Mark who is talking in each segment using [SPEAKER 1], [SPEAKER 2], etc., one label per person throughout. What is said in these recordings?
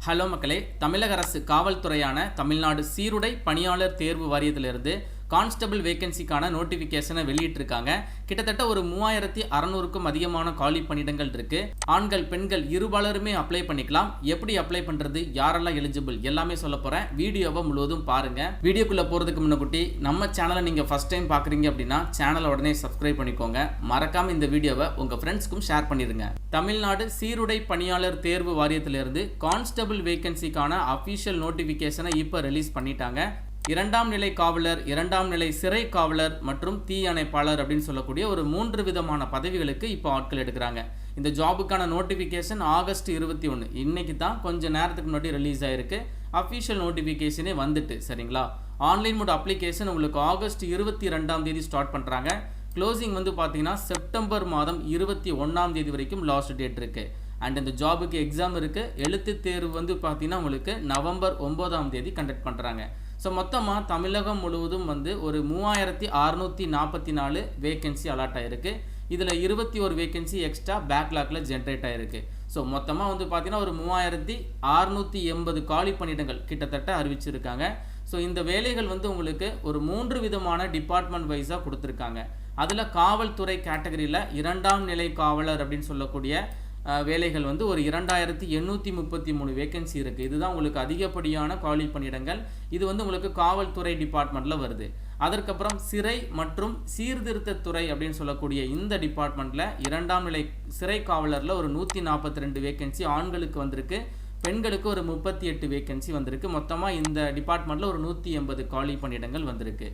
[SPEAKER 1] Hello மக்களே தமிழக அரசு காவல்துறையான தமிழ்நாடு சீருடை பணியாளர் தேர்வு வாரியத்திலிருந்து கான்ஸ்டபிள் வேகன்சிக்கான நோட்டிஃபிகேஷனை வெளியிட்டிருக்காங்க. கிட்டத்தட்ட ஒரு மூவாயிரத்தி அறநூறுக்கும் அதிகமான காலி பணியிடங்கள் இருக்கு. ஆண்கள் பெண்கள் இருபாலருமே அப்ளை பண்ணிக்கலாம். எப்படி அப்ளை பண்றது? யாரெல்லாம் எலிஜிபிள் எல்லாமே சொல்ல போறேன். வீடியோவை முழுவதும் பாருங்க. வீடியோக்குள்ள போறதுக்கு முன்னக்குட்டி நம்ம சேனலை நீங்க ஃபர்ஸ்ட் டைம் பாக்குறீங்க அப்படின்னா சேனலை உடனே சப்ஸ்கிரைப் பண்ணிக்கோங்க. மறக்காம இந்த வீடியோவை உங்க ஃப்ரெண்ட்ஸ்க்கும் ஷேர் பண்ணிருங்க தமிழ்நாடு சீருடை பணியாளர் தேர்வு வாரியத்திலிருந்து கான்ஸ்டபிள் வேகன்சிக்கான அஃபிஷியல் நோட்டிஃபிகேஷனை இப்போ ரிலீஸ் பண்ணிட்டாங்க. இரண்டாம் நிலை காவலர் இரண்டாம் நிலை சிறை காவலர் மற்றும் தீயணைப்பாளர் அப்படின்னு சொல்லக்கூடிய ஒரு மூன்று விதமான பதவிகளுக்கு இப்போ ஆட்கள் எடுக்கிறாங்க. இந்த ஜாபுக்கான நோட்டிஃபிகேஷன் ஆகஸ்ட் இருபத்தி ஒன்று இன்னைக்கு தான் கொஞ்சம் நேரத்துக்கு முன்னாடி ரிலீஸ் ஆயிருக்கு. அஃபிஷியல் நோட்டிஃபிகேஷனே வந்துட்டு சரிங்களா? ஆன்லைன் மோட் அப்ளிகேஷன் உங்களுக்கு ஆகஸ்ட் இருபத்தி ரெண்டாம் தேதி ஸ்டார்ட் பண்ணுறாங்க க்ளோசிங் வந்து பார்த்தீங்கன்னா செப்டம்பர் மாதம் இருபத்தி ஒன்றாம் தேதி வரைக்கும் லாஸ்ட் டேட் இருக்குது அண்ட் இந்த ஜாபுக்கு எக்ஸாம் இருக்குது எழுத்து தேர்வு வந்து பார்த்தீங்கன்னா உங்களுக்கு நவம்பர் ஒம்போதாம் தேதி கண்டக்ட் பண்ணுறாங்க ஸோ மொத்தமாக தமிழகம் முழுவதும் வந்து ஒரு மூவாயிரத்தி அறநூற்றி நாற்பத்தி நாலு வேகன்சி அலாட் ஆகிருக்கு இதில் இருபத்தி ஒரு வேகன்சி எக்ஸ்ட்ரா பேக்லாக்ல ஜென்ரேட் ஆகிருக்கு ஸோ மொத்தமாக வந்து பார்த்தீங்கன்னா ஒரு மூவாயிரத்தி அறநூற்றி எண்பது காலி பணியிடங்கள் கிட்டத்தட்ட அறிவிச்சிருக்காங்க. ஸோ இந்த வேலைகள் வந்து உங்களுக்கு ஒரு மூன்று விதமான டிபார்ட்மெண்ட் வைஸாக கொடுத்துருக்காங்க. அதில் காவல்துறை கேட்டகரியில் இரண்டாம் நிலை காவலர் அப்படின்னு சொல்லக்கூடிய வேலைகள் வந்து ஒரு இரண்டாயிரத்தி எண்ணூற்றி முப்பத்தி மூணு வேகன்சி இருக்குது இதுதான் உங்களுக்கு அதிகப்படியான காலி பணியிடங்கள். இது வந்து உங்களுக்கு காவல்துறை டிபார்ட்மெண்ட்டில் வருது. அதற்கப்புறம் சிறை மற்றும் சீர்திருத்தத்துறை அப்படின்னு சொல்லக்கூடிய இந்த டிபார்ட்மெண்ட்டில் இரண்டாம் நிலை சிறை காவலரில் ஒரு நூற்றி நாற்பத்தி ரெண்டு வேகன்சி ஆண்களுக்கு வந்திருக்கு. பெண்களுக்கு ஒரு முப்பத்தி எட்டு வேகன்சி வந்திருக்கு. மொத்தமாக இந்த டிபார்ட்மெண்ட்டில் ஒரு நூற்றி எண்பது காலி பணியிடங்கள் வந்திருக்கு.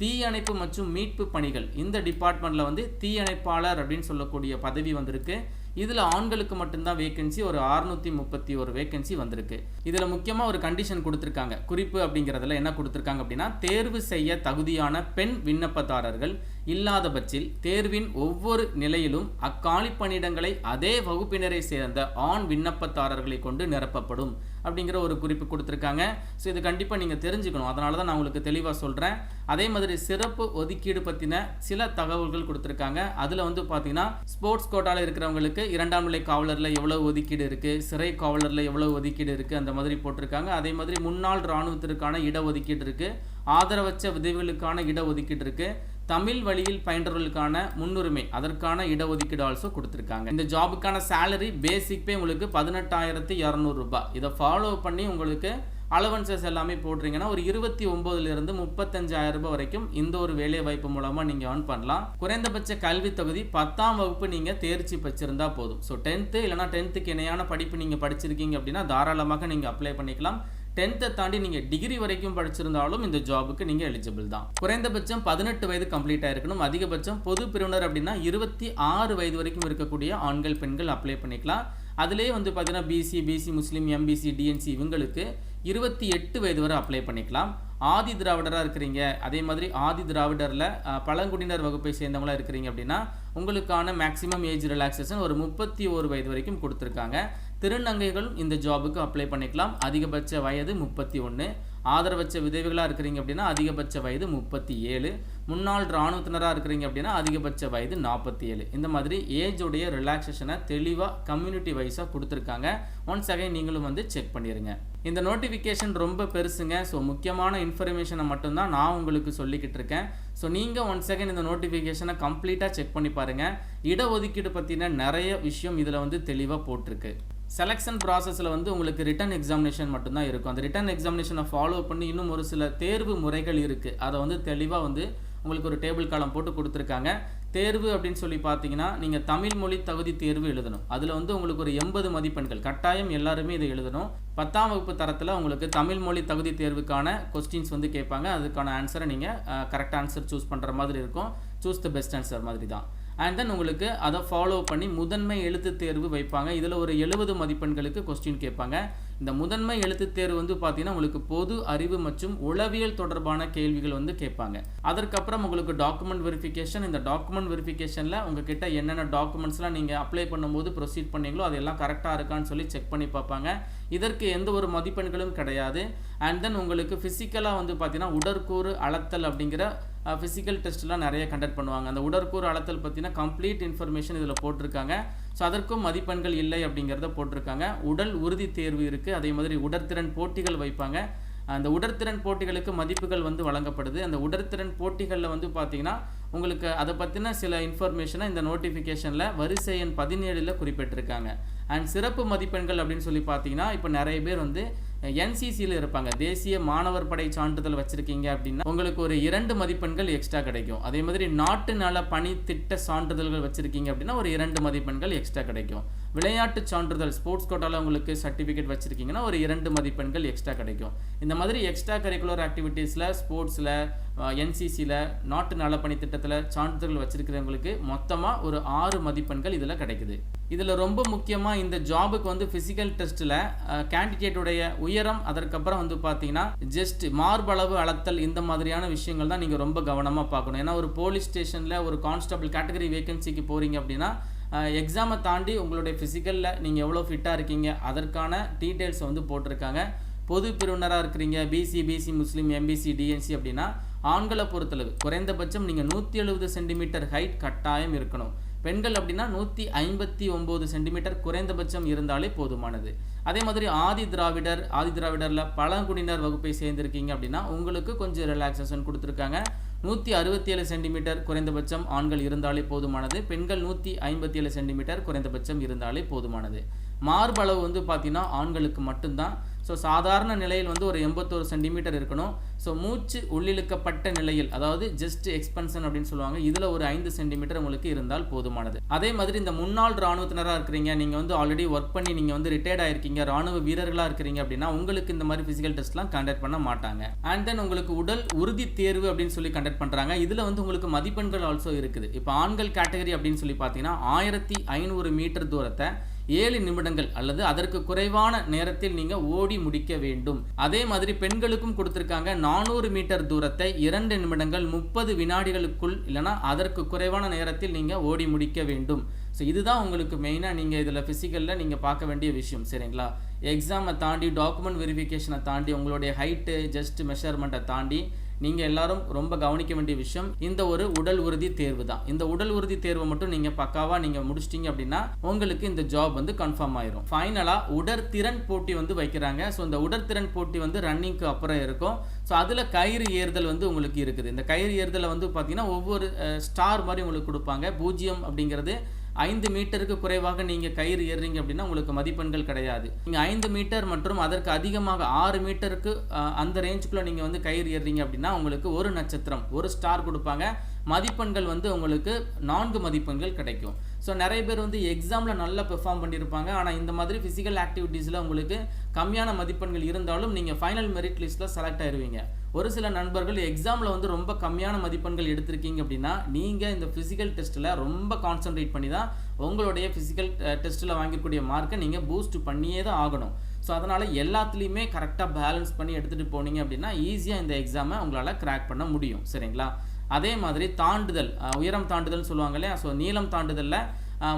[SPEAKER 1] தீயணைப்பு மற்றும் மீட்பு பணிகள். இந்த டிபார்ட்மெண்ட்டில் வந்து தீயணைப்பாளர் அப்படின்னு சொல்லக்கூடிய பதவி வந்திருக்கு. இதில் ஆண்களுக்கு மட்டும்தான் வேகன்சி ஒரு அறுநூற்றி முப்பத்தி ஒரு வேகன்சி வந்திருக்கு. இதில் முக்கியமாக ஒரு கண்டிஷன் கொடுத்துருக்காங்க. குறிப்பு அப்படிங்கிறதுல என்ன கொடுத்துருக்காங்க அப்படின்னா தேர்வு செய்ய தகுதியான பெண் விண்ணப்பதாரர்கள் இல்லாத பட்சில் தேர்வின் ஒவ்வொரு நிலையிலும் அக்காலி பணியிடங்களை அதே வகுப்பினரை சேர்ந்த ஆண் விண்ணப்பதாரர்களை கொண்டு நிரப்பப்படும் அப்படிங்கிற ஒரு குறிப்பு கொடுத்துருக்காங்க. ஸோ இது கண்டிப்பாக நீங்கள் தெரிஞ்சுக்கணும். அதனால தான் நான் உங்களுக்கு தெளிவாக சொல்கிறேன் அதே மாதிரி சிறப்பு ஒதுக்கீடு பற்றின சில தகவல்கள் கொடுத்துருக்காங்க. அதில் வந்து பார்த்தீங்கன்னா ஸ்போர்ட்ஸ் கோட்டாவில் இருக்கிறவங்களுக்கு இரண்டாம் நிலை காவலரில் எவ்வளோ ஒதுக்கீடு இருக்குது சிறை காவலரில் எவ்வளோ ஒதுக்கீடு இருக்குது அந்த மாதிரி போட்டிருக்காங்க. அதே மாதிரி முன்னாள் இராணுவத்திற்கான இடஒதுக்கீடு இருக்குது ஆதரவற்ற விதவிகளுக்கான இடஒதுக்கீடு இருக்குது தமிழ் வழியில் பயின்றவர்களுக்கான முன்னுரிமை அதற்கான இடஒதுக்கீடு ஆல்சோ கொடுத்துருக்காங்க. இந்த ஜாபுக்கான சேலரி பேசிக் பே உங்களுக்கு பதினெட்டாயிரத்தி இரநூறுபா இதை ஃபாலோ பண்ணி உங்களுக்கு அலவன்சஸ் எல்லாமே போடுறீங்கன்னா ஒரு இருபத்தி ஒம்போதுலேருந்து முப்பத்தஞ்சாயிரம் ரூபாய் வரைக்கும் இந்த ஒரு வேலை வாய்ப்பு மூலமாக நீங்கள் ஏர்ன் பண்ணலாம். குறைந்தபட்ச கல்வி தொகுதி பத்தாம் வகுப்பு நீங்கள் தேர்ச்சி வச்சிருந்தா போதும். ஸோ டென்த்து இல்லைனா டென்த்துக்கு இணையான படிப்பு நீங்கள் படிச்சிருக்கீங்க அப்படின்னா தாராளமாக நீங்கள் அப்ளை பண்ணிக்கலாம். டென்த்தை தாண்டி நீங்கள் டிகிரி வரைக்கும் படிச்சிருந்தாலும் இந்த ஜாபுக்கு நீங்கள் எலிஜிபிள் தான். குறைந்தபட்சம் பதினெட்டு வயது கம்ப்ளீட் ஆயிருக்கணும். அதிகபட்சம் பொது பிரிவினர் அப்படின்னா இருபத்தி ஆறு வயது வரைக்கும் இருக்கக்கூடிய ஆண்கள் பெண்கள் அப்ளை பண்ணிக்கலாம். அதிலே வந்து பார்த்தீங்கன்னா BC BC Muslim MBC DNC இவங்களுக்கு இருபத்தி எட்டு வயது வரை அப்ளை பண்ணிக்கலாம். ஆதி திராவிடராக இருக்கிறீங்க. அதே மாதிரி ஆதி திராவிடரில் பழங்குடியினர் வகுப்பை சேர்ந்தவங்களா இருக்கிறீங்க அப்படின்னா உங்களுக்கான மேக்ஸிமம் ஏஜ் ரிலாக்ஸேஷன் ஒரு முப்பத்தி ஒரு வயது வரைக்கும் கொடுத்துருக்காங்க. திருநங்கைகளும் இந்த ஜாபுக்கு அப்ளை பண்ணிக்கலாம். அதிகபட்ச வயது முப்பத்தி ஒன்று ஆதரவச்ச விதவிகளாக இருக்கிறீங்க அப்படின்னா அதிகபட்ச வயது முப்பத்தி ஏழு. முன்னாள் இராணுவத்தினராக இருக்கிறீங்க அப்படின்னா அதிகபட்ச வயது நாற்பத்தி ஏழு. இந்த மாதிரி ஏஜுடைய ரிலாக்ஸேஷனை தெளிவாக கம்யூனிட்டி வைஸாக கொடுத்துருக்காங்க. ஒன்ஸ் அகைன் நீங்களும் வந்து செக் பண்ணிடுங்க இந்த நோட்டிஃபிகேஷன் ரொம்ப பெருசுங்க. ஸோ முக்கியமான இன்ஃபர்மேஷனை மட்டும்தான் நான் உங்களுக்கு சொல்லிக்கிட்டு இருக்கேன். ஸோ நீங்கள் ஒன் செகண்ட் இந்த நோட்டிஃபிகேஷனை கம்ப்ளீட்டாக செக் பண்ணி பாருங்கள் இடஒதுக்கீடு பற்றின நிறைய விஷயம் இதில் வந்து தெளிவாக போட்டிருக்கு. செலெக்ஷன் ப்ராசஸில் வந்து உங்களுக்கு ரிட்டன் எக்ஸாமினேஷன் மட்டும்தான் இருக்கும். அந்த ரிட்டன் எக்ஸாமினேஷனை ஃபாலோ பண்ணி இன்னும் ஒரு சில தேர்வு முறைகள் இருக்குது அதை வந்து தெளிவாக வந்து உங்களுக்கு ஒரு டேபிள் காலம் போட்டு கொடுத்துருக்காங்க. தேர்வு அப்படின்னு சொல்லி பார்த்தீங்கன்னா நீங்கள் தமிழ் மொழி தகுதி தேர்வு எழுதணும். அதில் வந்து உங்களுக்கு ஒரு எண்பது மதிப்பெண்கள். கட்டாயம் எல்லாருமே இதை எழுதணும். பத்தாம் வகுப்பு தரத்தில் உங்களுக்கு தமிழ் மொழி தகுதி தேர்வுக்கான கொஸ்டின்ஸ் வந்து கேட்பாங்க. அதுக்கான ஆன்சரை நீங்கள் கரெக்ட் ஆன்சர் சூஸ் பண்ணுற மாதிரி இருக்கும். சூஸ் த பெஸ்ட் ஆன்சர் மாதிரி தான். அண்ட் தென் உங்களுக்கு அதை ஃபாலோ பண்ணி முதன்மை எழுத்து தேர்வு வைப்பாங்க. இதில் ஒரு எழுபது மதிப்பெண்களுக்கு கொஸ்டின் கேட்பாங்க. இந்த முதன்மை எழுத்து தேர்வு வந்து பார்த்தீங்கன்னா உங்களுக்கு பொது அறிவு மற்றும் உளவியல் தொடர்பான கேள்விகள் வந்து கேட்பாங்க. அதற்கப்புறம் உங்களுக்கு டாக்குமெண்ட் வெரிஃபிகேஷன் இந்த டாக்குமெண்ட் வெரிஃபிகேஷனில் உங்ககிட்ட என்னென்ன டாக்குமெண்ட்ஸ்லாம் நீங்கள் அப்ளை பண்ணும்போது ப்ரொசீட் பண்ணீங்களோ அதெல்லாம் கரெக்டாக இருக்கான்னு சொல்லி செக் பண்ணி பார்ப்பாங்க. இதற்கு எந்த ஒரு மதிப்பெண்களும் கிடையாது. அண்ட் தென் உங்களுக்கு ஃபிசிக்கலாக வந்து பார்த்தீங்கன்னா உடற்கூறு அளத்தல் அப்படிங்கிற ஃபிசிக்கல் டெஸ்ட்லாம் நிறைய கண்டக்ட் பண்ணுவாங்க. அந்த உடற்கூறு அளத்தல் பற்றின கம்ப்ளீட் இன்ஃபர்மேஷன் இதில் போட்டிருக்காங்க. ஸோ அதற்கும் மதிப்பெண்கள் இல்லை அப்படிங்கிறத போட்டிருக்காங்க. உடல் உறுதி தேர்வு இருக்குது அதே மாதிரி உடற்திறன் போட்டிகள் வைப்பாங்க. அந்த உடற்திறன் போட்டிகளுக்கு மதிப்புகள் வந்து வழங்கப்படுது. அந்த உடற்திறன் போட்டிகளில் வந்து பார்த்தீங்கன்னா உங்களுக்கு அதை பற்றின சில இன்ஃபர்மேஷனை இந்த நோட்டிஃபிகேஷனில் வரிசை எண் பதினேழில் குறிப்பிட்டிருக்காங்க. அண்ட் சிறப்பு மதிப்பெண்கள் அப்படின்னு சொல்லி பார்த்தீங்கன்னா இப்போ நிறைய பேர் வந்து என்சிசியில் இருப்பாங்க. தேசிய மாணவர் படை சான்றிதழ் வச்சுருக்கீங்க அப்படின்னா உங்களுக்கு ஒரு இரண்டு மதிப்பெண்கள் எக்ஸ்ட்ரா கிடைக்கும். அதே மாதிரி நாட்டு நல பணி திட்ட சான்றிதழ்கள் வச்சுருக்கீங்க அப்படின்னா ஒரு இரண்டு மதிப்பெண்கள் எக்ஸ்ட்ரா கிடைக்கும். விளையாட்டு சான்றிதழ் ஸ்போர்ட்ஸ் கோட்டாவில் உங்களுக்கு சர்டிஃபிகேட் வச்சுருக்கீங்கன்னா ஒரு இரண்டு மதிப்பெண்கள் எக்ஸ்ட்ரா கிடைக்கும். இந்த மாதிரி எக்ஸ்ட்ரா கரிக்குலர் ஆக்டிவிட்டீஸில் ஸ்போர்ட்ஸில் என்சிசியில் நாட்டு நலப்பணி திட்டத்தில் சான்றிதழ்கள் வச்சுருக்கிறவங்களுக்கு மொத்தமாக ஒரு ஆறு மதிப்பெண்கள் இதில் கிடைக்குது. இதில் ரொம்ப முக்கியமாக இந்த ஜாபுக்கு வந்து ஃபிசிக்கல் டெஸ்ட்டில் கேண்டிடேட்டுடைய உயரம் அதற்கப்புறம் வந்து பார்த்தீங்கன்னா ஜஸ்ட் மார்பளவு அளத்தல் இந்த மாதிரியான விஷயங்கள் தான் நீங்கள் ரொம்ப கவனமாக பார்க்கணும். ஏன்னா ஒரு போலீஸ் ஸ்டேஷனில் ஒரு கான்ஸ்டபிள் கேட்டகரி வேகன்சிக்கு போகிறீங்க அப்படின்னா எக்ஸாமை தாண்டி உங்களுடைய ஃபிசிக்கலில் நீங்கள் எவ்வளோ ஃபிட்டாக இருக்கீங்க அதற்கான டீட்டெயில்ஸை வந்து போட்டிருக்காங்க. பொது பிரிவினராக இருக்கிறீங்க BC BC Muslim MBC DNC அப்படின்னா ஆண்களை பொறுத்தளவு குறைந்தபட்சம் நீங்கள் நூற்றி எழுபது சென்டிமீட்டர் ஹைட் கட்டாயம் இருக்கணும். பெண்கள் அப்படின்னா நூற்றி ஐம்பத்தி ஒம்பது சென்டிமீட்டர் குறைந்தபட்சம் இருந்தாலே போதுமானது. அதே மாதிரி ஆதி திராவிடர் ஆதி திராவிடரில் பழங்குடியினர் வகுப்பை சேர்ந்திருக்கீங்க அப்படின்னா உங்களுக்கு கொஞ்சம் ரிலாக்ஸேஷன் கொடுத்துருக்காங்க. நூற்றி அறுபத்தி ஏழு சென்டிமீட்டர் குறைந்தபட்சம் ஆண்கள் இருந்தாலே போதுமானது. பெண்கள் நூற்றி ஐம்பத்தி ஏழு சென்டிமீட்டர் குறைந்தபட்சம் இருந்தாலே போதுமானது. மார்பளவு வந்து பார்த்திங்கன்னா ஆண்களுக்கு மட்டும்தான். ஸோ சாதாரண நிலையில் வந்து ஒரு எண்பத்தோரு சென்டிமீட்டர் இருக்கணும். ஸோ மூச்சு உள்ளிழுக்கப்பட்ட நிலையில் அதாவது ஜஸ்ட் எக்ஸ்பென்ஷன் அப்படின்னு சொல்லுவாங்க இதில் ஒரு ஐந்து சென்டிமீட்டர் உங்களுக்கு இருந்தால் போதுமானது. அதே மாதிரி இந்த முன்னாள் ராணுவத்தினராக இருக்கிறீங்க நீங்கள் வந்து ஆல்ரெடி ஒர்க் பண்ணி நீங்கள் வந்து ரிட்டையர்ட் ஆயிருக்கீங்க ராணுவ வீரர்களாக இருக்கிறீங்க அப்படின்னா உங்களுக்கு இந்த மாதிரி ஃபிசிக்கல் டெஸ்ட்லாம் கண்டக்ட் பண்ண மாட்டாங்க. அண்ட் தென் உங்களுக்கு உடல் உறுதி தேர்வு அப்படின்னு சொல்லி கண்டக்ட் பண்ணுறாங்க இதில் வந்து உங்களுக்கு மதிப்பெண்கள் ஆல்சோ இருக்குது. இப்போ ஆண்கள் கேட்டகரி அப்படின்னு சொல்லி பார்த்தீங்கன்னா ஆயிரத்தி ஐநூறு மீட்டர் தூரத்தை ஏழு நிமிடங்கள் அல்லது அதற்கு குறைவான நேரத்தில் நீங்க ஓடி முடிக்க வேண்டும். அதே மாதிரி பெண்களுக்கும் கொடுத்திருக்காங்க நானூறு மீட்டர் தூரத்தை இரண்டு நிமிடங்கள் முப்பது வினாடிகளுக்குள் இல்லைனா அதற்கு குறைவான நேரத்தில் நீங்க ஓடி முடிக்க வேண்டும். ஸோ இதுதான் உங்களுக்கு மெயினாக நீங்கள் இதில் ஃபிசிக்கலில் நீங்கள் பார்க்க வேண்டிய விஷயம். சரிங்களா? எக்ஸாமை தாண்டி டாக்குமெண்ட் வெரிஃபிகேஷனை தாண்டி உங்களுடைய ஹைட்டு ஜஸ்ட் மெஷர்மெண்ட்டை தாண்டி நீங்கள் எல்லாரும் ரொம்ப கவனிக்க வேண்டிய விஷயம் இந்த ஒரு உடல் உறுதி தேர்வு தான். இந்த உடல் உறுதி தேர்வை மட்டும் நீங்கள் பக்காவாக நீங்கள் முடிச்சிட்டிங்க அப்படின்னா உங்களுக்கு இந்த ஜாப் வந்து கன்ஃபார்ம் ஆயிரும். ஃபைனலாக உடற்திறன் போட்டி வந்து வைக்கிறாங்க. ஸோ இந்த உடற்திறன் போட்டி வந்து ரன்னிங்க்கு அப்புறம் இருக்கும். ஸோ அதில் கயிறு ஏறுதல் வந்து உங்களுக்கு இருக்குது. இந்த கயிறு ஏறுதலை வந்து பார்த்தீங்கன்னா ஒவ்வொரு ஸ்டார் மாதிரி உங்களுக்கு கொடுப்பாங்க. பூஜ்ஜியம் அப்படிங்கிறது ஐந்து மீட்டருக்கு குறைவாக நீங்கள் கயிறு ஏறுறீங்க அப்படின்னா உங்களுக்கு மதிப்பெண்கள் கிடையாது. நீங்கள் ஐந்து மீட்டர் மற்றும் அதற்கு அதிகமாக ஆறு மீட்டருக்கு அந்த ரேஞ்சுக்குள்ளே நீங்கள் வந்து கயிறு ஏறுறீங்க அப்படின்னா உங்களுக்கு ஒரு நட்சத்திரம் ஒரு ஸ்டார் கொடுப்பாங்க. மதிப்பெண்கள் வந்து உங்களுக்கு நான்கு மதிப்பெண்கள் கிடைக்கும். ஸோ நிறைய பேர் வந்து எக்ஸாமில் நல்லா பெர்ஃபார்ம் பண்ணியிருப்பாங்க ஆனால் இந்த மாதிரி ஃபிசிக்கல் ஆக்டிவிட்டீஸில் உங்களுக்கு கம்மியான மதிப்பெண்கள் இருந்தாலும் நீங்கள் ஃபைனல் மெரிட் லிஸ்ட்டில் செலக்ட் ஆயிடுவீங்க ஒரு சில நண்பர்கள் எக்ஸாமில் வந்து ரொம்ப கம்மியான மதிப்பெண்கள் எடுத்திருக்கீங்க அப்படின்னா நீங்கள் இந்த ஃபிசிக்கல் டெஸ்ட்டில் ரொம்ப கான்சென்ட்ரேட் பண்ணி தான் உங்களுடைய ஃபிசிக்கல் டெஸ்ட்டில் வாங்கக்கூடிய மார்க்கை நீங்கள் பூஸ்ட் பண்ணியே தான் ஆகணும். ஸோ அதனால் எல்லாத்துலேயுமே கரெக்டாக பேலன்ஸ் பண்ணி எடுத்துகிட்டு போனீங்க அப்படின்னா ஈஸியாக இந்த எக்ஸாமை உங்களால் கிராக் பண்ண முடியும். சரிங்களா? அதே மாதிரி தாண்டுதல் உயரம் தாண்டுதல் சொல்லுவாங்க இல்லையா? ஸோ நீளம் தாண்டுதலில்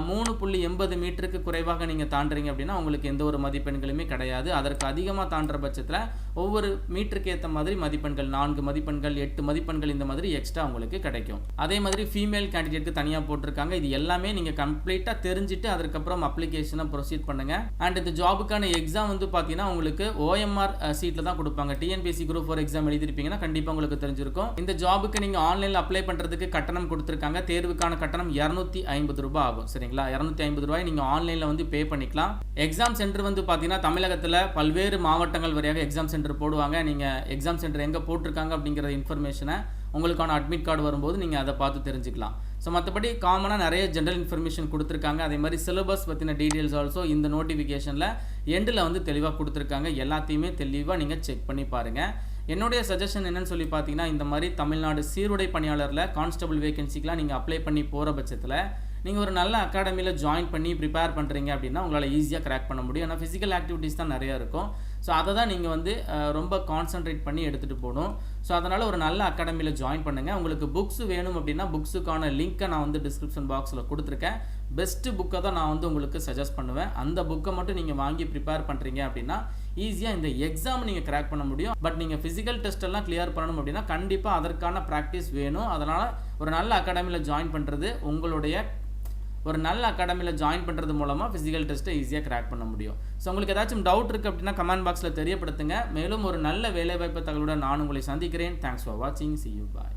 [SPEAKER 1] மூணு புள்ளி எண்பது மீட்டருக்கு குறைவாக நீங்கள் தாண்டுறீங்க அப்படின்னா உங்களுக்கு எந்த ஒரு மதிப்பெண்களுமே கிடையாது. அதற்கு அதிகமாக தாண்டுற பட்சத்தில் ஒவ்வொரு மீட்டருக்கு ஏற்ற மாதிரி மதிப்பெண்கள் நான்கு மதிப்பெண்கள் எட்டு மதிப்பெண்கள் இந்த மாதிரி எக்ஸ்ட்ரா உங்களுக்கு கிடைக்கும். அதே மாதிரி ஃபீமேல் கேண்டிடேட்க்கு தனியாக போட்டிருக்காங்க. இது எல்லாமே நீங்கள் கம்ப்ளீட்டாக தெரிஞ்சுட்டு அதுக்கப்புறம் அப்ளிகேஷனை ப்ரொசீட் பண்ணுங்கள் அண்ட் இந்த ஜாபுக்கான எக்ஸாம் வந்து பார்த்தீங்கன்னா உங்களுக்கு ஓஎம்ஆர் சீட்டில் தான் கொடுப்பாங்க. டிஎன்பிஎஸ்சி குரூப் ஃபோர் எக்ஸாம் எழுதிருப்பீங்கன்னா கண்டிப்பாக உங்களுக்கு தெரிஞ்சிருக்கும். இந்த ஜாபுக்கு நீங்கள் ஆன்லைனில் அப்ளை பண்ணுறதுக்கு கட்டணம் கொடுத்துருக்காங்க. தேர்வுக்கான கட்டணம் இரநூத்தி ஐம்பது ரூபாய் ஆகும். சரிங்களா? இரநூத்தி ஐம்பது ரூபாய் நீங்கள் ஆன்லைனில் வந்து பே பண்ணிக்கலாம். எக்ஸாம் சென்டர் வந்து பார்த்தீங்கன்னா தமிழகத்தில் பல்வேறு மாவட்டங்கள் வரையாக எக்ஸாம் சென்டர் சென்டர் போடுவாங்க. நீங்கள் எக்ஸாம் சென்டர் எங்கே போட்டிருக்காங்க அப்படிங்கிற இன்ஃபர்மேஷனை உங்களுக்கான அட்மிட் கார்டு வரும்போது நீங்கள் அதை பார்த்து தெரிஞ்சுக்கலாம். ஸோ மற்றபடி காமனாக நிறைய ஜென்ரல் இன்ஃபர்மேஷன் கொடுத்துருக்காங்க. அதே மாதிரி சிலபஸ் பற்றின டீட்டெயில்ஸ் ஆல்சோ இந்த நோட்டிஃபிகேஷனில் எண்டில் வந்து தெளிவாக கொடுத்துருக்காங்க. எல்லாத்தையுமே தெளிவாக நீங்கள் செக் பண்ணி பாருங்கள் என்னுடைய சஜஷன் என்னன்னு சொல்லி பார்த்தீங்கன்னா இந்த மாதிரி தமிழ்நாடு சீருடை பணியாளரில் கான்ஸ்டபிள் வேகன்சிக்கெலாம் நீங்கள் அப்ளை பண்ணி போகிற பட்சத்தில் நீங்கள் ஒரு நல்ல அகாடமியில் ஜாயின் பண்ணி ப்ரிப்பேர் பண்ணுறீங்க அப்படின்னா உங்களால் ஈஸியாக கிராக் பண்ண முடியும். ஏன்னா ஃபிசிக்கல் ஆக்டிவிட்டீஸ் தான் நிறையா இருக்கும். ஸோ அதை தான் நீங்கள் வந்து ரொம்ப கான்சன்ட்ரேட் பண்ணி எடுத்துகிட்டு போகணும். ஸோ அதனால் ஒரு நல்ல அகாடமியில் ஜாயின் பண்ணுங்கள் உங்களுக்கு புக்ஸ் வேணும் அப்படின்னா புக்ஸுக்கான லிங்க்கை நான் வந்து டிஸ்கிரிப்ஷன் பாக்ஸில் கொடுத்துருக்கேன். பெஸ்ட்டு புக்கை தான் நான் வந்து உங்களுக்கு சஜஸ்ட் பண்ணுவேன். அந்த புக்கை மட்டும் நீங்கள் வாங்கி ப்ரிப்பேர் பண்ணுறீங்க அப்படின்னா ஈஸியாக இந்த எக்ஸாம் நீங்கள் கிராக் பண்ண முடியும். பட் நீங்கள் ஃபிசிக்கல் டெஸ்ட்டெல்லாம் கிளியர் பண்ணணும் அப்படின்னா கண்டிப்பாக அதற்கான ப்ராக்டிஸ் வேணும். அதனால் ஒரு நல்ல அகாடமியில் ஜாயின் பண்ணுறது உங்களுடைய ஒரு நல்ல அகாடமியில் ஜாயின் பண்ணுறது மூலமாக ஃபிசிக்கல் டெஸ்ட்டை ஈஸியாக கிராக் பண்ண முடியும். ஸோ உங்களுக்கு ஏதாச்சும் டவுட் இருக்குது அப்படின்னா கமெண்ட் பாக்ஸில் தெரியப்படுத்துங்க. மேலும் ஒரு நல்ல வேலைவாய்ப்பு தகவலுடன் நான் உங்களை சந்திக்கிறேன். தேங்க்ஸ் ஃபார் வாட்சிங் சி யூ பாய்